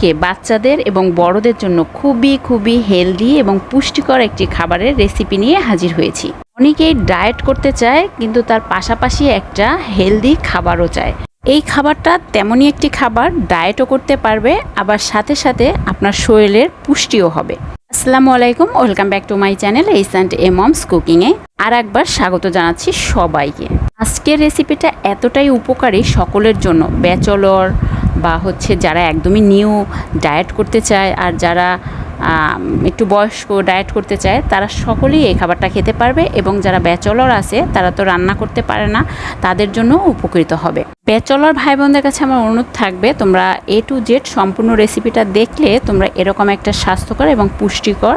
আজকে বাচ্চাদের এবং বড়দের জন্য খুবই খুবই হেলদি এবং পুষ্টিকর একটি খাবারের রেসিপি নিয়ে হাজির হয়েছি। অনেকেই ডায়েট করতে চায়, কিন্তু তার পাশাপাশি একটা হেলদি খাবারও চায়। এই খাবারটা তেমনই একটি খাবার ডায়েটও করতে পারবে, আবার সাথে সাথে আপনার শরীরের পুষ্টিও হবে। আসসালামু আলাইকুম welcome back to my channel ace and a moms কুকিংয়ে আর একবার স্বাগত জানাচ্ছি সবাইকে। আজকের রেসিপিটা এতটাই উপকারী সকলের জন্য, ব্যাচলর বা হচ্ছে যারা একদমই নিউ ডায়েট করতে চায় আর যারা একটু বয়স্ক ডায়েট করতে চায়, তারা সকলেই এই খাবারটা খেতে পারবে এবং যারা ব্যাচলর আছে, তারা তো রান্না করতে পারে না, তাদের জন্য উপকৃত হবে। ব্যাচলর ভাই বোনদের কাছে আমার অনুরোধ থাকবে, তোমরা এ টু জেড সম্পূর্ণ রেসিপিটা দেখলে তোমরা এরকম একটা স্বাস্থ্যকর এবং পুষ্টিকর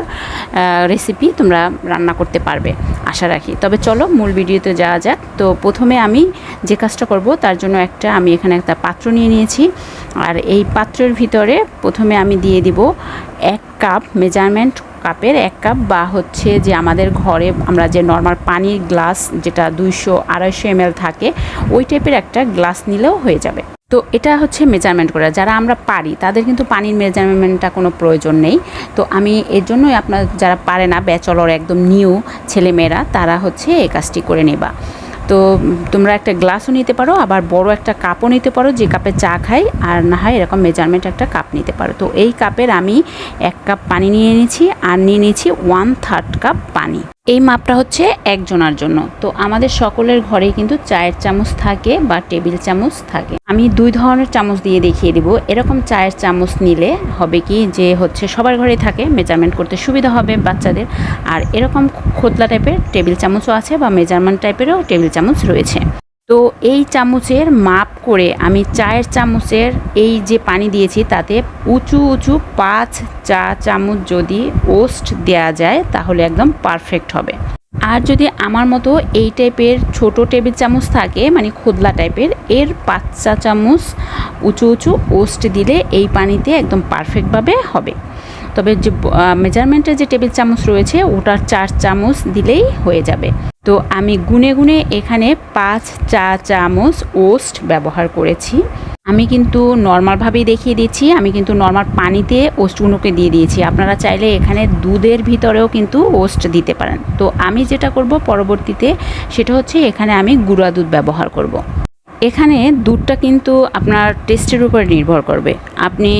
রেসিপি তোমরা রান্না করতে পারবে, আশা রাখি। তবে চলো মূল ভিডিওতে যাওয়া যাক। তো প্রথমে আমি যে কাজটা করব, তার জন্য একটা আমি এখানে একটা পাত্র নিয়ে নিয়েছি। আর এই পাত্রের ভিতরে প্রথমে আমি দিয়ে দিব এক কাপ মেজারমেন্ট কাপের এক কাপ বা হচ্ছে যে আমাদের ঘরে আমরা যে নর্মাল পানির গ্লাস যেটা দুইশো, আড়াইশো এমএল থাকে, ওই টাইপের একটা গ্লাস নিলেও হয়ে যাবে। তো এটা হচ্ছে মেজারমেন্ট করা। যারা আমরা পারি, তাদের কিন্তু পানির মেজারমেন্টটা কোনো প্রয়োজন নেই। তো আমি এর জন্যই আপনার, যারা পারে না, ব্যাচলর একদম নিউ ছেলেমেয়েরা, তারা হচ্ছে এই কাজটি করে নেবা। তো তোমরা একটা গ্লাসও নিতে পারো, আবার বড় একটা কাপও নিতে পারো, যে কাপে চা খাই, আর না হয় এরকম মেজারমেন্ট একটা কাপ নিতে পারো। তো এই কাপের আমি এক কাপ পানি নিয়ে নিয়েছি আর নিয়ে নিয়েছি ওয়ান থার্ড কাপ পানি। এই মাপটা হচ্ছে একজনার জন্য। তো আমাদের সকলের ঘরেই কিন্তু চায়ের চামচ থাকে বা টেবিল চামচ থাকে। আমি দুই ধরনের চামচ দিয়ে দেখিয়ে দিব। এরকম চায়ের চামচ নিলে হবে কি যে হচ্ছে সবার ঘরেই থাকে, মেজারমেন্ট করতে সুবিধা হবে বাচ্চাদের। আর এরকম খোতলা টাইপের টেবিল চামচও আছে বা মেজারমেন্ট টাইপেরও টেবিল চামচ রয়েছে। তো এই চামচের মাপ করে আমি চায়ের চামচের এই যে পানি দিয়েছি, তাতে উঁচু উঁচু পাঁচ চা চামচ যদি ওস্ট দেয়া যায়, তাহলে একদম পারফেক্ট হবে। আর যদি আমার মতো এই টাইপের ছোট টেবিল চামচ থাকে মানে খোদলা টাইপের, এর পাঁচ চা চামচ উঁচু উঁচু ওস্ট দিলে এই পানিতে একদম পারফেক্টভাবে হবে। তবে যে মেজারমেন্টের যে টেবিল চামচ রয়েছে, ওটার চার চামচ দিলেই হয়ে যাবে। তো আমি গুনে গুনে এখানে পাঁচ চা চামচ ওস্ট ব্যবহার করেছি। আমি কিন্তু নর্মালভাবেই দেখিয়ে দিচ্ছি, আমি কিন্তু নর্মাল পানিতে ওস্টগুলোকে দিয়ে দিয়েছি। আপনারা চাইলে এখানে দুধের ভিতরেও কিন্তু ওস্ট দিতে পারেন। তো আমি যেটা করব পরবর্তীতে, সেটা হচ্ছে এখানে আমি গুঁড়া দুধ ব্যবহার করব। এখানে দুধটা কিন্তু আপনার টেস্টের উপর নির্ভর করবে। আপনি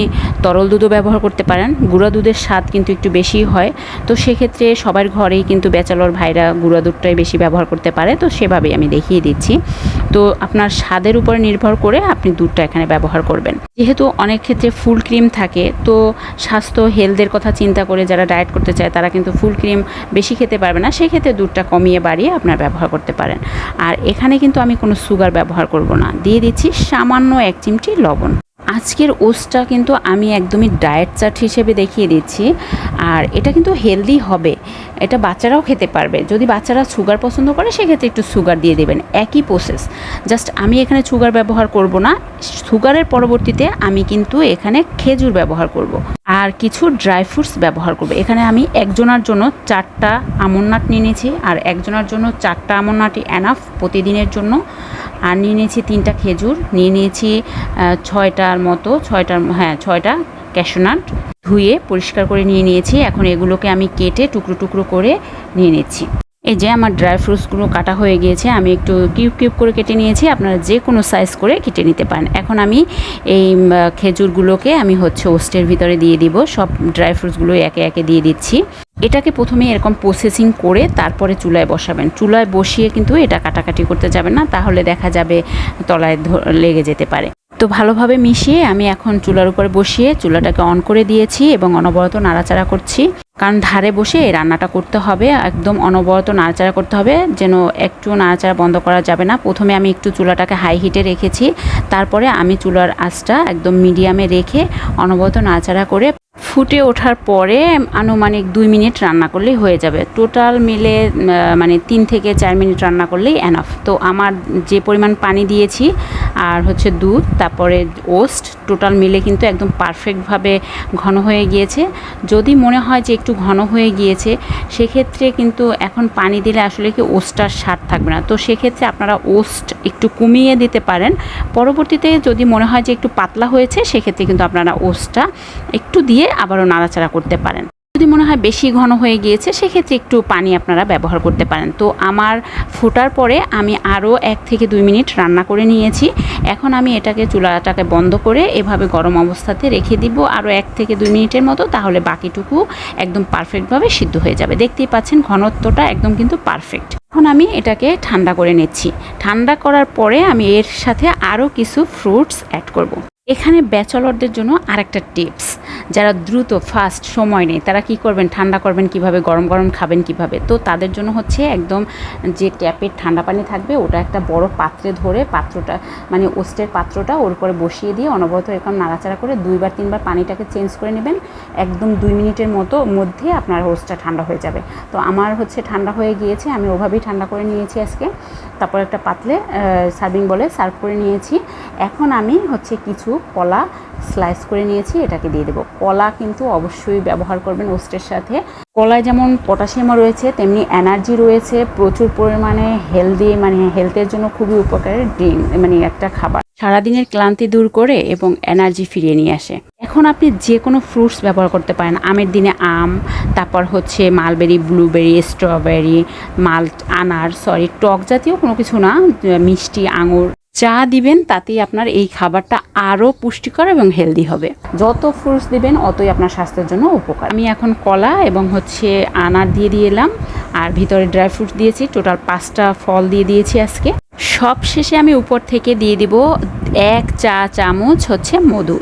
তরল দুধও ব্যবহার করতে পারেন। গুঁড়া দুধের স্বাদ কিন্তু একটু বেশি হয়। তো সেক্ষেত্রে সবার ঘরেই কিন্তু ব্যাচেলর ভাইরা গুঁড়া দুধটাই বেশি ব্যবহার করতে পারে। তো সেভাবেই আমি দেখিয়ে দিচ্ছি। তো আপনার স্বাদের উপর নির্ভর করে আপনি দুধটা এখানে ব্যবহার করবেন। যেহেতু অনেক ক্ষেত্রে ফুল ক্রিম থাকে, তো স্বাস্থ্য, হেলথের কথা চিন্তা করে যারা ডায়েট করতে চায়, তারা কিন্তু ফুল ক্রিম বেশি খেতে পারবে না। সেক্ষেত্রে দুধটা কমিয়ে বাড়িয়ে আপনার ব্যবহার করতে পারেন। আর এখানে কিন্তু আমি কোনো সুগার ব্যবহার করব না। দিয়ে দিচ্ছি সামান্য এক চিমটি লবণ। আজকের ওসটা কিন্তু আমি একদমই ডায়েট চাট হিসেবে দেখিয়ে দিচ্ছি। আর এটা কিন্তু হেলদি হবে। এটা বাচ্চারাও খেতে পারবে। যদি বাচ্চারা সুগার পছন্দ করে, সেক্ষেত্রে একটু সুগার দিয়ে দেবেন। একই প্রসেস জাস্ট আমি এখানে সুগার ব্যবহার করব না। সুগারের পরবর্তীতে আমি কিন্তু এখানে খেজুর ব্যবহার করব। আর কিছু ড্রাই ফ্রুটস ব্যবহার করব। এখানে আমি একজনের জন্য চারটা আমন নাট নিয়ে নিয়েছি, আর একজনের জন্য চারটা আমন নাটই অ্যানাফ প্রতিদিনের জন্য। আর নিয়ে নিয়েছি তিনটা খেজুর। নিয়ে নিয়েছি ছয়টার মতো, ছয়টার হ্যাঁ ছয়টা ক্যাশোনাট ধুয়ে পরিষ্কার করে নিয়ে নিয়েছি। এখন এগুলোকে আমি কেটে টুকরো টুকরো করে নিয়ে নিচ্ছি। এই যে আমার ড্রাই ফ্রুটসগুলো কাটা হয়ে গিয়েছে, আমি একটু কিউব কিউব করে কেটে নিয়েছি। আপনারা যে কোনো সাইজ করে কেটে নিতে পারেন। এখন আমি এই খেজুরগুলোকে আমি হচ্ছে ওস্টের ভিতরে দিয়ে দিব। সব ড্রাই ফ্রুটসগুলো একে একে দিয়ে দিচ্ছি। এটাকে প্রথমে এরকম প্রসেসিং করে তারপরে চুলায় বসাবেন। চুলায় বসিয়ে কিন্তু এটা কাটাকাটি করতে যাবেন না। তাহলে দেখা যাবে তলায় লেগে যেতে পারে। তো ভালোভাবে মিশিয়ে আমি এখন চুলার উপর বসিয়ে চুলাটাকে অন করে দিয়েছি এবং অনবরত নাড়াচাড়া করছি। কারণ ধারে বসে রান্নাটা করতে হবে, একদম অনবরত নাড়াচাড়া করতে হবে, যেন একটু নাড়াচাড়া বন্ধ করা যাবে না। প্রথমে আমি একটু চুলাটাকে হাই হিটে রেখেছি, তারপরে আমি চুলার আঁচটা একদম মিডিয়ামে রেখে অনবরত নাড়াচাড়া করে ফুটে ওঠার পরে আনুমানিক দুই মিনিট রান্না করলেই হয়ে যাবে। টোটাল মিলে মানে তিন থেকে চার মিনিট রান্না করলেই এনাফ তো আমার যে পরিমাণ পানি দিয়েছি, আর হচ্ছে দুধ, তারপরে ওস্ট টোটাল মিলে কিন্তু একদম পারফেক্টভাবে ঘন হয়ে গিয়েছে। যদি মনে হয় যে একটু ঘন হয়ে গিয়েছে, সেক্ষেত্রে কিন্তু এখন পানি দিলে আসলে কি ওস্টার স্বাদ থাকবে না। তো সেক্ষেত্রে আপনারা ওস্ট একটু কমিয়ে দিতে পারেন। পরবর্তীতে যদি মনে হয় যে একটু পাতলা হয়েছে, সেক্ষেত্রে কিন্তু আপনারা ওস্টটা একটু দিয়ে আবারও নাড়াচাড়া করতে পারেন। যদি মনে হয় বেশি ঘন হয়ে গিয়েছে, সেক্ষেত্রে একটু পানি আপনারা ব্যবহার করতে পারেন। তো আমার ফোটার পরে আমি আরও এক থেকে দুই মিনিট রান্না করে নিয়েছি। এখন আমি এটাকে চুলাটাকে বন্ধ করে এভাবে গরম অবস্থাতে রেখে দিব আরও এক থেকে দুই মিনিটের মতো, তাহলে বাকিটুকু একদম পারফেক্টভাবে সিদ্ধ হয়ে যাবে। দেখতেই পাচ্ছেন ঘনত্বটা একদম কিন্তু পারফেক্ট। এখন আমি এটাকে ঠান্ডা করে নিচ্ছি। ঠান্ডা করার পরে আমি এর সাথে আরও কিছু ফ্রুটস অ্যাড করব। এখানে ব্যাচলরদের জন্য আরেকটা টিপস। যারা দ্রুত ফাস্ট সময় নেই তারা কি করবেন? ঠান্ডা করবেন কীভাবে? গরম গরম খাবেন কীভাবে? তো তাদের জন্য হচ্ছে একদম যে ট্যাপের ঠান্ডা পানি থাকবে, ওটা একটা বড় পাত্রে ধরে পাত্রটা মানে ওস্টের পাত্রটা ওর উপরে বসিয়ে দিয়ে অনবরত এরকম নাড়াচাড়া করে দুইবার, তিনবার পানিটাকে চেঞ্জ করে নেবেন। একদম দুই মিনিটের মতো মধ্যে আপনার ওস্টটা ঠান্ডা হয়ে যাবে। তো আমার হচ্ছে ঠান্ডা হয়ে গিয়েছে, আমি ওভাবেই ঠান্ডা করে নিয়েছি আজকে। তারপর একটা পাতলে সার্ভিং বলে সার্ভ করে নিয়েছি। এখন আমি হচ্ছে কিছু কলা স্লাইস করে নিয়েছি, এটাকে দিয়ে দেবো। কলা কিন্তু অবশ্যই ব্যবহার করবেন ওস্টের সাথে। কলায় যেমন পটাশিয়ামও রয়েছে, তেমনি এনার্জি রয়েছে, প্রচুর পরিমাণে হেলদি মানে হেলথের জন্য খুবই উপকারী ড্রিঙ্ক মানে একটা খাবার। সারাদিনের ক্লান্তি দূর করে এবং এনার্জি ফিরিয়ে নিয়ে আসে। এখন আপনি যে কোনো ফ্রুটস ব্যবহার করতে পারেন। আমের দিনে আম, তারপর হচ্ছে মালবেরি, ব্লুবেরি, স্ট্রবেরি মাল আনার, সরি, টক জাতীয় কোনো কিছু না, মিষ্টি, আঙুর। যা দিবেন, তাতেই আপনার এই খাবারটা আরও পুষ্টিকর এবং হেলদি হবে। যত ফ্রুটস দিবেন, অতই আপনার স্বাস্থ্যের জন্য উপকার। আমি এখন কলা এবং হচ্ছে আনার দিয়ে দিয়ে এলাম, আর ভিতরে ড্রাই ফ্রুট দিয়েছি টোটাল পাঁচটা ফল দিয়ে দিয়েছি আজকে। সব শেষে আমি উপর থেকে দিয়ে দিব এক চা চামচ হচ্ছে মধু।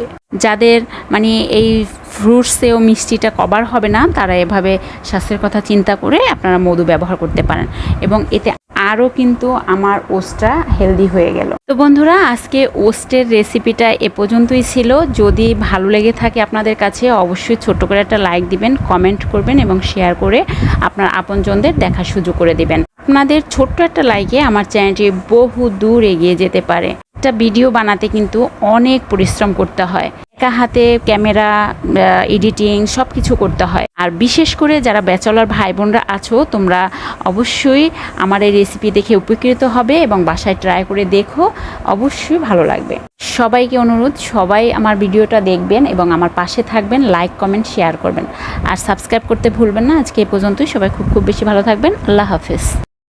যাদের মানে এই ফ্রুটসেও মিষ্টিটা কভার হবে না, তারা এভাবে স্বাস্থ্যের কথা চিন্তা করে আপনারা মধু ব্যবহার করতে পারেন। এবং এতে আরও কিন্তু আমার ওস্টটা হেলদি হয়ে গেল। তো বন্ধুরা, আজকে ওস্টের রেসিপিটা এ পর্যন্তই ছিল। যদি ভালো লেগে থাকে আপনাদের কাছে, অবশ্যই ছোট্ট করে একটা লাইক দিবেন কমেন্ট করবেন এবং শেয়ার করে আপনার আপনজনদের দেখা সুযোগ করে দিবেন। আপনাদের ছোট্ট একটা লাইকে আমার চ্যানেলটি বহু দূর এগিয়ে যেতে পারে। একটা ভিডিও বানাতে কিন্তু অনেক পরিশ্রম করতে হয়। একা হাতে ক্যামেরা এডিটিং সব কিছু করতে হয়। আর বিশেষ করে যারা ব্যাচলার ভাই বোনরা আছো, তোমরা অবশ্যই আমার এই রেসিপি দেখে উপকৃত হবে এবং বাসায় ট্রাই করে দেখো, অবশ্যই ভালো লাগবে। সবাইকে অনুরোধ, সবাই আমার ভিডিওটা দেখবেন এবং আমার পাশে থাকবেন লাইক কমেন্ট শেয়ার করবেন। আর সাবস্ক্রাইব করতে ভুলবেন না। আজকে এ পর্যন্তই। সবাই খুব খুব বেশি ভালো থাকবেন। আল্লাহ হাফেজ।